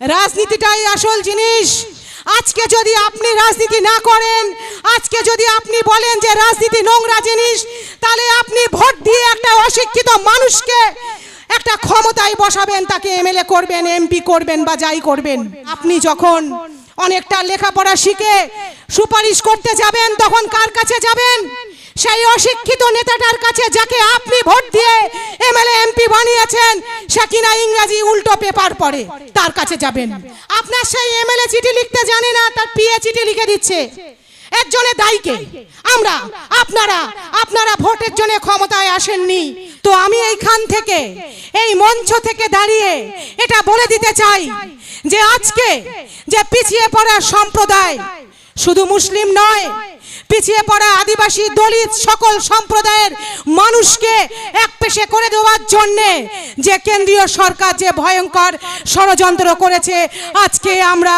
রাজনীতিটাই আসল জিনিস। আজকে যদি আপনি রাজনীতি না করেন, আজকে যদি আপনি বলেন যে রাজনীতি নোংরা জিনিস, তাহলে আপনি ভোট দিয়ে একটা অশিক্ষিত মানুষকে একটা ক্ষমতায় বসাবেন, তাকে এমএলএ করবেন, এমপি করবেন বা যাই করবেন। আপনি যখন অনেকটা লেখাপড়া শিখে সুপারিশ করতে যাবেন, তখন কার কাছে যাবেন? সেই অশিক্ষিত নেতাটার কাছে যাকে আপনি ভোট দিয়ে এমএলএ, এমপি বানিয়েছেন, সে কিনা ইংরাজি উল্টো পেপার পড়ে, তার কাছে যাবেন। আপনার সেই এমএলএ চিঠি লিখতে জানে না, তার পিএ চিঠি লিখে দিচ্ছে। একজনে দায়ীকে। আমরা, আপনারা আপনারা ভোটের জন্য ক্ষমতায় আসেননি। তো আমি এইখান থেকে, এই মঞ্চ থেকে দাঁড়িয়ে এটা বলে দিতে চাই যে আজকে যে পিছিয়ে পড়া সম্প্রদায় শুধু মুসলিম নয় পিছিয়ে পড়া আদিবাসী দলিত সকল সম্প্রদায়ের মানুষকে এক পেশে করে দেওয়ার জন্যে যে কেন্দ্রীয় সরকার যে ভয়ঙ্কর ষড়যন্ত্র করেছে, আজকে আমরা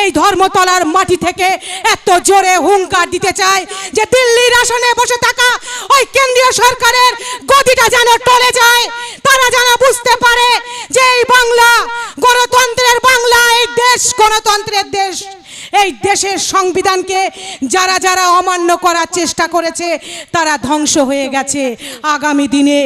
এই ধর্মতলার মাটি থেকে এত জোরে হুঙ্কার দিতে চাই যে দিল্লির আসনে বসে থাকা ওই কেন্দ্রীয় সরকারের গদিটা যেন টলে যায়। তারা যেন বুঝতে পারে যে এই বাংলা গণতন্ত্রের বাংলা, এই দেশ গণতন্ত্রের দেশ। এই দেশের সংবিধানকে যারা যারা অমান্য করার চেষ্টা করেছে, তারা ধ্বংস হয়ে গেছে। আগামী দিনে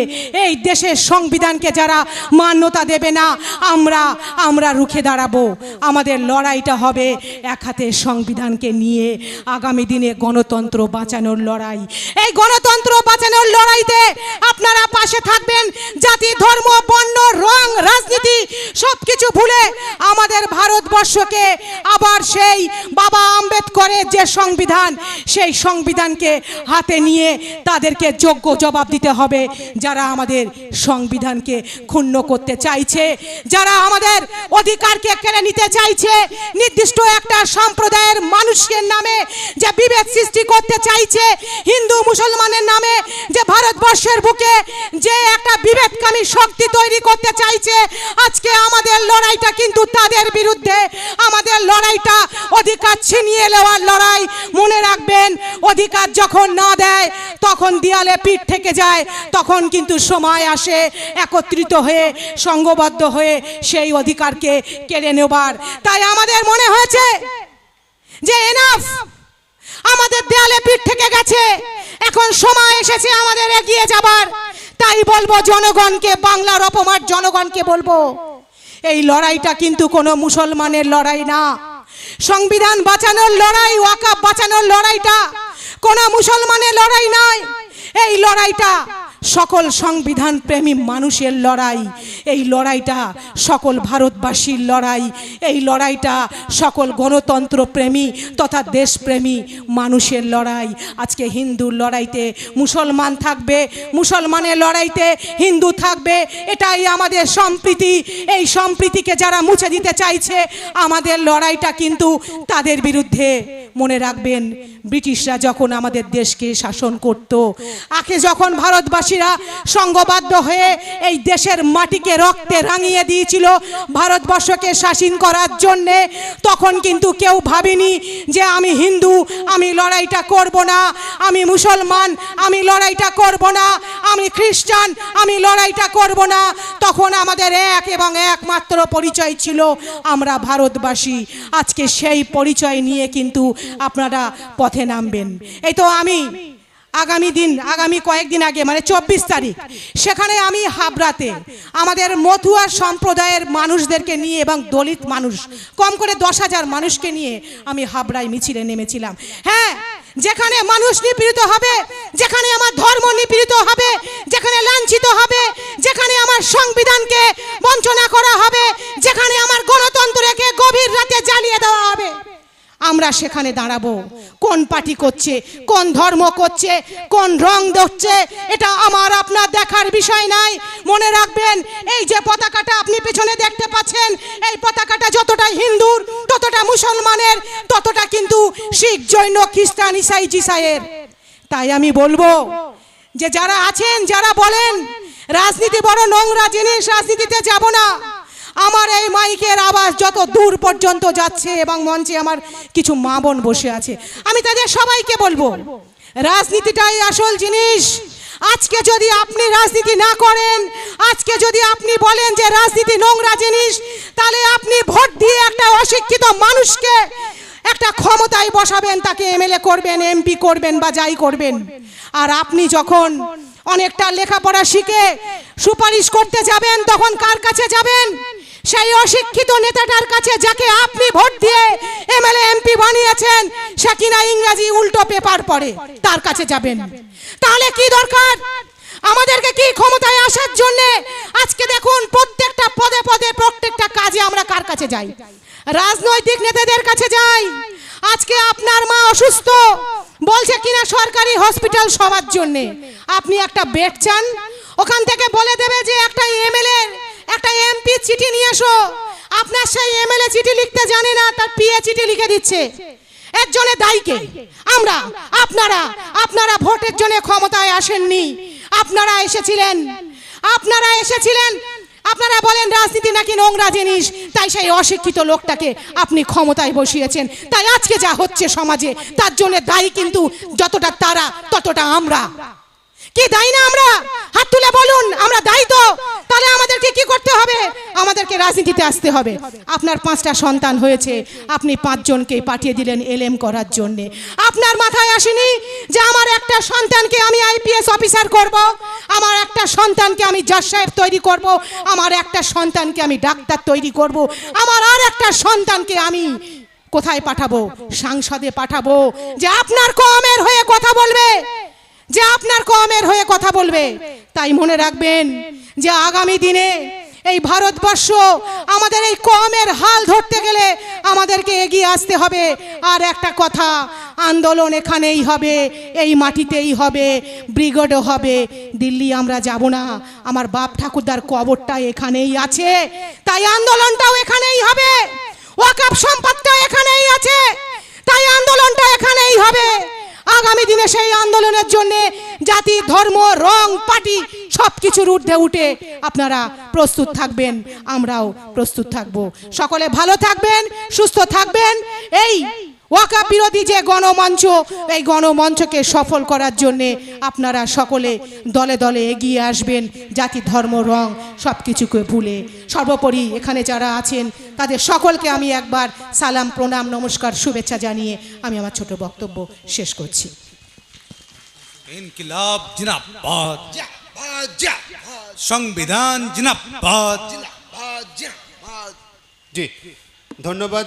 এই দেশের সংবিধানকে যারা মান্যতা দেবে না, আমরা আমরা রুখে দাঁড়াবো। আমাদের লড়াইটা হবে এক হাতে সংবিধানকে নিয়ে। আগামী দিনে গণতন্ত্র বাঁচানোর লড়াই। এই গণতন্ত্র বাঁচানোর লড়াইতে আপনারা পাশে থাকবেন। জাতি, ধর্ম, বর্ণ সব কিছু ভুলে আমাদের ভারতবর্ষকে আবার সেই বাবা আম্বেদকরের যে সংবিধান, সেই সংবিধানকে হাতে নিয়ে তাদেরকে যোগ্য জবাব দিতে হবে। যারা আমাদের সংবিধানকে ক্ষুণ্ণ করতে চাইছে, যারা আমাদের অধিকারকে কেড়ে নিতে চাইছে, নির্দিষ্ট একটা সম্প্রদায়ের মানুষের নামে যে বিভেদ সৃষ্টি করতে চাইছে, হিন্দু মুসলমানের নামে যে ভারতবর্ষের বুকে যে একটা বিভেদকামী শক্তি তৈরি করতে চাইছে, আজকে আমাদের লড়াইটা কিন্তু তাদের বিরুদ্ধে। আমাদের লড়াইটা অধিকার ছিনিয়ে নেওয়ার লড়াই। মনে রাখবেন, অধিকার যখন না দেয়, তখন দেয়ালে পিঠ থেকে যায়, তখন কিন্তু সময় আসে। একত্রিত হয়ে সংঘবদ্ধ হয়ে সেই অধিকারকে কেড়ে নেবার। তাই আমাদের মনে হয়েছে যে এনাফ আমাদের দেয়ালে পিঠ থেকে গেছে। এখন সময় এসেছে আমাদের এগিয়ে যাবার। তাই বলব, জনগণকে, বাংলার অপমার জনগণকে বলব। এই লড়াইটা কিন্তু কোনো মুসলমানের লড়াই না। সংবিধান বাঁচানোর লড়াই, ওয়াকাব বাঁচানোর লড়াইটা কোনো মুসলমানের লড়াই নয়। এই লড়াইটা সকল সংবিধান প্রেমী মানুষের লড়াই। এই লড়াইটা সকল ভারতবাসীর লড়াই। এই লড়াইটা সকল গণতন্ত্র প্রেমী তথা দেশপ্রেমী মানুষের লড়াই। আজকে হিন্দুর লড়াইতে মুসলমান থাকবে, মুসলমানের লড়াইতে হিন্দু থাকবে, এটাই আমাদের সম্প্রীতি। এই সম্প্রীতিকে যারা মুছে দিতে চাইছে, আমাদের লড়াইটা কিন্তু তাদের বিরুদ্ধে। মনে রাখবেন, ব্রিটিশরা যখন আমাদের দেশকে শাসন করত আগে যখন ভারতবাসীরা সংঘবদ্ধ হয়ে এই দেশের মাটিকে রক্তে রাঙিয়ে দিয়েছিল ভারতবর্ষকে শাসন করার জন্যে, তখন কিন্তু কেউ ভাবেনি যে আমি হিন্দু, আমি লড়াইটা করব না, আমি মুসলমান, আমি লড়াইটা করব না। আমি খ্রিস্টান, আমি লড়াইটা করব না। তখন আমাদের এক এবং একমাত্র পরিচয় ছিল আমরা ভারতবাসী। আজকে সেই পরিচয় নিয়ে কিন্তু আপনারা পথে নামবেন। এই তো আমি আগামী দিন, আগামী কয়েকদিন আগে মানে চব্বিশ তারিখ, সেখানে আমি হাবড়াতে আমাদের মথুয়া সম্প্রদায়ের মানুষদেরকে নিয়ে এবং দলিত মানুষ, কম করে দশ হাজার মানুষকে নিয়ে আমি হাবড়ায় মিছিলে নেমেছিলাম। হ্যাঁ যেখানে মানুষ নিপীড়িত হবে, যেখানে আমার ধর্ম নিপীড়িত হবে যেখানে লাঞ্ছিত হবে যেখানে আমার সংবিধানকে বঞ্চনা করা হবে, যেখানে আমার গণতন্ত্রকে গভীর রাতে জ্বালিয়ে দেওয়া হবে। আমরা সেখানে দাঁড়াবো। কোন পার্টি করছে, কোন ধর্ম করছে, কোন রং ধরছে, এটা আমার আপনার দেখার বিষয় নাই। মনে রাখবেন, এই যে পতাকাটা আপনি পেছনে দেখতে পাচ্ছেন, এই পতাকাটা যতটা হিন্দুর, ততটা মুসলমানের, ততটা কিন্তু শিখ, জৈন, খ্রিস্টান, ইসাই, জিসাইয়ের। তাই আমি বলব যে যারা আছেন, যারা বলেন, রাজনীতি বড় নোংরা জিনিস, রাজনীতিতে যাব না। আমার এই মাইকের আওয়াজ যত দূর পর্যন্ত যাচ্ছে এবং মঞ্চে আমার কিছু মা বোন বসে আছে, আমি তাদের সবাইকে বলব, রাজনীতিটাই আসল জিনিস। আজকে যদি আপনি রাজনীতি না করেন, আজকে যদি আপনি বলেন যে রাজনীতি নোংরা জিনিস, তাহলে আপনি ভোট দিয়ে ক্ষমতায় বসাবেন, তাকে এমএলএ করবেন, এমপি করবেন বা যাই করবেন। আর আপনি যখন অনেকটা লেখাপড়া শিখে সুপারিশ করতে যাবেন, তখন কার কাছে যাবেন? সেই অশিক্ষিত নেতাটার কাছে, যাকে আপনি ভোট দিয়ে এমএলএ, এমপি বানিয়েছেন, সে কিনা ইংরাজি উল্টো পেপার পড়ে, তার কাছে যাবেন। তাহলে কি দরকার? আমাদেরকে কি ক্ষমতায় আসার জন্য? আজকে দেখুন, প্রত্যেকটা পদে পদে, প্রত্যেকটা কাজে আমরা কার কাছে যাই? রাজনৈতিক নেতাদের কাছে যাই। আজকে আপনার মা অসুস্থ, বলছে কিনা সরকারি হসপিটাল সবার জন্য। আপনি একটা বেড চান, ওখান থেকে বলে দেবে যে একটা এমএলএ, একটা এমপি চিঠি নিয়ে এসো। আপনার সেই এমএলএ চিঠি লিখতে জানে না, তার পিএ চিঠি লিখে দিচ্ছে। এর জন্য দায়ীকে আমরা, আপনারা আপনারা ভোটের জন্য ক্ষমতায় আসেননি। আপনারা এসেছিলেন। আপনারা এসেছিলেন আপনারা বলেন রাজনীতি নাকি নোংরা জিনিস? তাই সেই অশিক্ষিত লোকটাকে আপনি ক্ষমতায় বসিয়েছেন। তাই আজকে যা হচ্ছে সমাজে, তার জন্য দায়ী কিন্তু যতটা তারা, ততটা আমরা। কি দায়ী না আমরা? হাত তুলে বলুন, আমরা দায়ী তো। তাহলে আমাদেরকে কি করতে হবে? আমাদেরকে রাজনীতিতে আসতে হবে। আপনার পাঁচটা সন্তান হয়েছে, আপনি পাঁচজনকে পাঠিয়ে দিলেন এলএম করার জন্য। আপনার মাথায় আসেনি যে আমার একটা সন্তানকে আমি আইপিএস অফিসার করব? আমার একটা সন্তানকে আমি জজ সাহেব তৈরি করব? আমার একটা সন্তানকে আমি ডাক্তার তৈরি করব? আমার আর একটা সন্তানকে আমি কোথায় পাঠাবো? সাংসদে পাঠাবো? যে আপনার কমের হয়ে কথা বলবে। যে আপনার কমের হয়ে কথা বলবে, তাই মনে রাখবেন যে আগামী দিনে এই ভারতবর্ষ আমাদের এই কমের হাল ধরতে গেলে আমাদেরকে এগিয়ে আসতে হবে। আর একটা কথা, আন্দোলন এখানেই হবে, এই মাটিতেই হবে, ব্রিগেডও হবে। দিল্লি আমরা যাব না, আমার বাপ ঠাকুরদার কবরটা এখানেই আছে, তাই আন্দোলনটাও এখানেই হবে ওয়াকাপ সম্পদটা এখানেই আছে তাই আন্দোলনটা এখানেই হবে দিনে সেই আন্দোলনের জন্য জাতি, ধর্ম, রং পার্টি সব কিছুর ঊর্ধ্বে উঠে আপনারা প্রস্তুত থাকবেন, আমরাও প্রস্তুত থাকব। সকলে ভালো থাকবেন, সুস্থ থাকবেন। এই ওয়াকা বিরোধী যে গণমঞ্চ, এই গণমঞ্চকে সফল করার জন্যে আপনারা সকলে দলে দলে এগিয়ে আসবেন, জাতি, ধর্ম, রং সব কিছুকে ভুলে। সর্বোপরি এখানে যারা আছেন, তাদের সকলকে আমি একবার সালাম, প্রণাম, নমস্কার, শুভেচ্ছা জানিয়ে আমি আমার ছোট বক্তব্য শেষ করছি। ইনকিলাব জিনাবাদ সংবিধান জিনাবাদ। জি ধন্যবাদ।